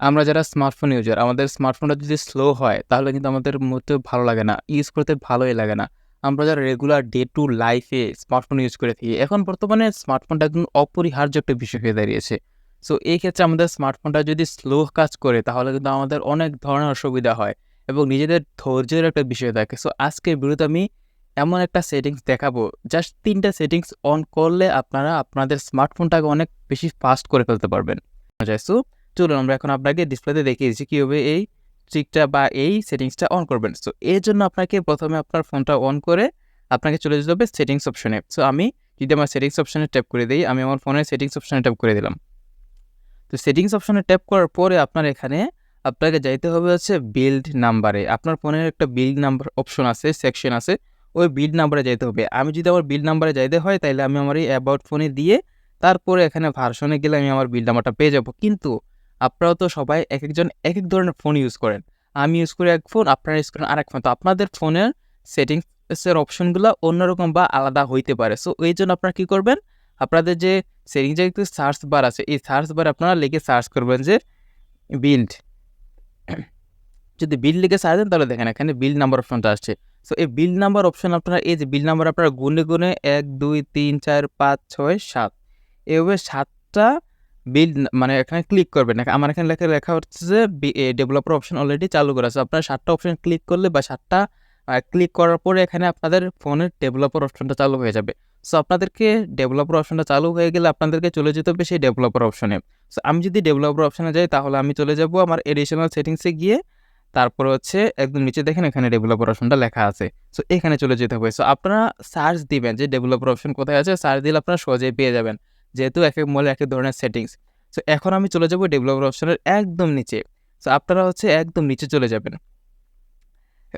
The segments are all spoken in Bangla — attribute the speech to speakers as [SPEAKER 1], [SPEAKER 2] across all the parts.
[SPEAKER 1] আমরা যারা স্মার্টফোন ইউজার আমাদের স্মার্টফোনটা যদি স্লো হয়, তাহলে কিন্তু আমাদের মধ্যে ভালো লাগে না ইউজ করতে ভালোই লাগে না। আমরা যারা রেগুলার ডে টু লাইফে স্মার্টফোন ইউজ করে থাকি, এখন বর্তমানে স্মার্টফোনটা একদম অপরিহার্য একটা বিষয় হয়ে দাঁড়িয়েছে। সো এই ক্ষেত্রে আমাদের স্মার্টফোনটা যদি স্লো কাজ করে, তাহলে কিন্তু আমাদের অনেক ধরনের অসুবিধা হয় এবং নিজেদের ধৈর্যের একটা বিষয় থাকে। সো আজকের ভিডিওতে আমি এমন একটা সেটিংস দেখাবো জাস্ট তিনটা সেটিংস অন করলে আপনারা আপনাদের স্মার্টফোনটাকে অনেক বেশি ফাস্ট করে ফেলতে পারবেন। সো চলুন আমরা এখন আপনাকে ডিসপ্লেতে দেখিয়েছি কীভাবে এই ট্রিকটা বা এই সেটিংসটা অন করবেন। সো এর জন্য আপনাকে প্রথমে আপনার ফোনটা অন করে আপনাকে চলে যেতে হবে সেটিংস অপশনে সো আমি যদি আমার সেটিংস অপশনে ট্যাপ করে দিই, আমি আমার ফোনের সেটিংস অপশনে ট্যাপ করে দিলাম। তো সেটিংস অপশনে ট্যাপ করার পরে আপনার এখানে আপনাকে যাইতে হবে হচ্ছে বিল্ড নাম্বারে আপনার ফোনের একটা বিল্ড নাম্বার অপশন আছে সেকশন আছে, ওই বিল্ড নাম্বারে যাইতে হবে। আমি যদি আমার বিল্ড নাম্বারে যাইতে হয় তাহলে আমি আমার এই অ্যাবাউট ফোনে দিয়ে তারপরে এখানে ভার্সনে গেলে আমি আমার বিল্ড নাম্বারটা পেয়ে যাব। কিন্তু আপনারাও তো সবাই এক একজন এক এক ধরনের ফোন ইউজ করেন। আমি ইউজ করি এক ফোন আপনারা ইউজ করেন আরেক ফোন তো আপনাদের ফোনের সেটিংসের অপশনগুলো অন্যরকম বা আলাদা হইতে পারে। সো এই জন্য আপনারা কী করবেন? আপনাদের যে সেটিংসে একটু সার্চ বার আছে, এই সার্চ বার আপনারা লিখে সার্চ করবেন যে বিল্ড যদি বিল লিখে সার্চ দেন, তাহলে দেখেন এখানে বিল নাম্বার অপশনটা আসছে। সো এই বিল নাম্বার অপশন আপনারা, এই যে বিল নাম্বার আপনারা গুনে গুনে এক, দুই, তিন, চার, পাঁচ, ছয়, সাত। এভাবে সাতটা বিল মানে এখানে ক্লিক করবেন। আমার এখানে লেখা লেখা হচ্ছে যে ডেভেলপার অপশন অলরেডি চালু করা আছে। আপনারা সাতটা অপশন ক্লিক করলে বা সাতটা ক্লিক করার পরে এখানে আপনাদের ফোনের ডেভেলপার অপশনটা চালু হয়ে যাবে। সো আপনাদেরকে ডেভেলপার অপশনটা চালু হয়ে গেলে আপনাদেরকে চলে যেতে হবে সেই ডেভেলপার অপশনে সো আমি যদি ডেভেলপার অপশনে যাই, তাহলে আমি চলে যাব আমার এডিশনাল সেটিংসে গিয়ে। তারপরে হচ্ছে একদম নিচে দেখেন, এখানে ডেভেলপার অপশনটা লেখা আছে। সো এখানে চলে যেতে হবে। সো আপনারা সার্চ দিবেন যে ডেভেলপার অপশন কোথায় আছে সার্চ দিলে আপনারা সহজেই পেয়ে যাবেন। যেহেতু এক এক মলে এক এক ধরনের সেটিংস সো এখন আমি চলে যাব ডেভেলপার অপশনের একদম নিচে। সো আপনারা হচ্ছে একদম নিচে চলে যাবেন।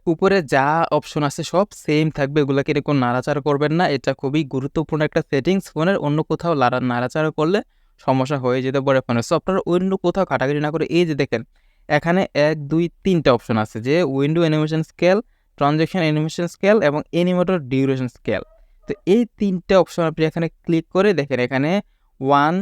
[SPEAKER 1] উপরে যা অপশন আছে সব সেম থাকবে, এগুলোকে এরকম নাড়াচাড়া করবেন না। এটা খুবই গুরুত্বপূর্ণ একটা সেটিংস ফোনের অন্য কোথাও নাড়াচাড়া করলে সমস্যা হয়ে যেতে পারে ফোনে। সো আপনারা অন্য কোথাও কাটাকাটি না করে এই যে দেখেন, এখানে এক, দুই, তিনটা অপশন আছে যে window animation scale transition animation scale এবং অ্যানিমেটর ডিউরেশন স্কেল তো এই তিনটে অপশন আপনি এখানে ক্লিক করে দেখেন, এখানে one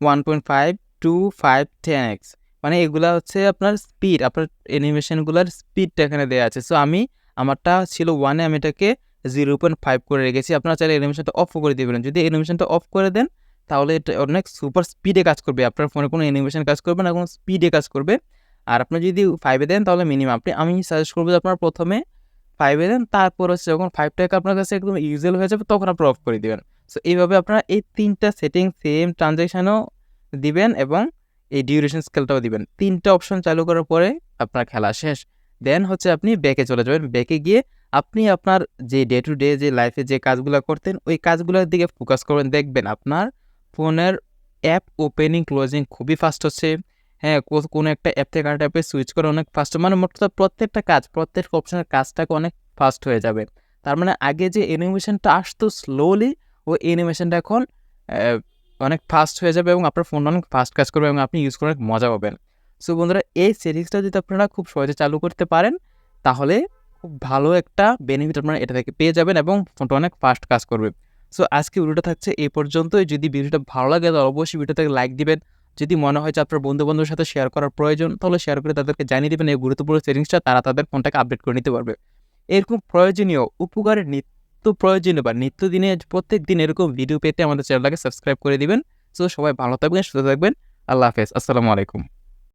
[SPEAKER 1] one point five two five ten X মানে এগুলা হচ্ছে আপনার স্পিড আপনার অ্যানিমেশনগুলোর স্পিডটা এখানে দেওয়া আছে। সো আমি, আমারটা ছিল ওয়ানে আমি এটাকে জিরো পয়েন্ট ফাইভ করে রেখেছি। আপনারা চাইলে অ্যানিমেশনটা অফ করে দেবেন। যদি অ্যানিমেশনটা অফ করে দেন, তাহলে এটা অনেক সুপার স্পিডে কাজ করবে। আপনার ফোনে কোনো অ্যানিমেশন কাজ করবে না, কোনো স্পিডে কাজ করবে। আর আপনি যদি ফাইভে দেন, তাহলে মিনিমাম আপনি, আমি সাজেস্ট করব যে আপনার প্রথমে ফাইভে দেন, তারপর হচ্ছে যখন ফাইভটাকে আপনার কাছে একদম ইউজুয়াল হয়ে যাবে, তখন আপনার অফ করে দেবেন। সো এইভাবে আপনারা এই তিনটা সেটিং সেম ট্রানজ্যাকশানও দিবেন এবং এই ডিউরেশন স্কেলটাও দিবেন। তিনটা অপশন চালু করার পরে আপনার খেলা শেষ। দেন হচ্ছে আপনি ব্যাকে চলে যাবেন। ব্যাকে গিয়ে আপনি আপনার যে ডে টু ডে যে লাইফে যে কাজগুলো করতেন, ওই কাজগুলোর দিকে ফোকাস করবেন। দেখবেন আপনার ফোনের অ্যাপ ওপেনিং ক্লোজিং খুবই ফাস্ট হচ্ছে। হ্যাঁ কোনো একটা অ্যাপ থেকে আরেকটা অ্যাপে সুইচ করে অনেক ফাস্ট মানে মোট প্রত্যেকটা কাজ, প্রত্যেকটা অপশনের কাজটাকে অনেক ফাস্ট হয়ে যাবে। তার মানে আগে যে অ্যানিমেশনটা আসতো স্লোলি ওই অ্যানিমেশনটা এখন অনেক ফাস্ট হয়ে যাবে এবং আপনার ফোনটা অনেক ফাস্ট কাজ করবে এবং আপনি ইউজ করে অনেক মজা পাবেন। সো বন্ধুরা, এই সেটিংসটা যদি আপনারা খুব সহজে চালু করতে পারেন, তাহলে খুব ভালো একটা বেনিফিট আপনারা এটা থেকে পেয়ে যাবেন এবং ফোনটা অনেক ফাস্ট কাজ করবে। সো আজকে ভিডিওটা থাকছে এই পর্যন্তই। যদি ভিডিওটা ভালো লাগে, তাহলে অবশ্যই ভিডিওটাকে লাইক দিবেন। যদি মনে হয় যে আপনার বন্ধু বান্ধবের সাথে শেয়ার করার প্রয়োজন, তাহলে শেয়ার করে তাদেরকে জানিয়ে দেবেন এই গুরুত্বপূর্ণ সেটিংসটা তারা তাদের ফোনটাকে আপডেট করে নিতে পারবে। এরকম প্রয়োজনীয় উপকারের নিত্য প্রয়োজনীয় বা নিত্য দিনে প্রত্যেক দিন এরকম ভিডিও পেতে আমাদের চ্যানেলটাকে সাবস্ক্রাইব করে দিবেন। সো সবাই ভালো থাকবেন, সুস্থ থাকবেন। আল্লাহ হাফেজ। আসসালামু আলাইকুম।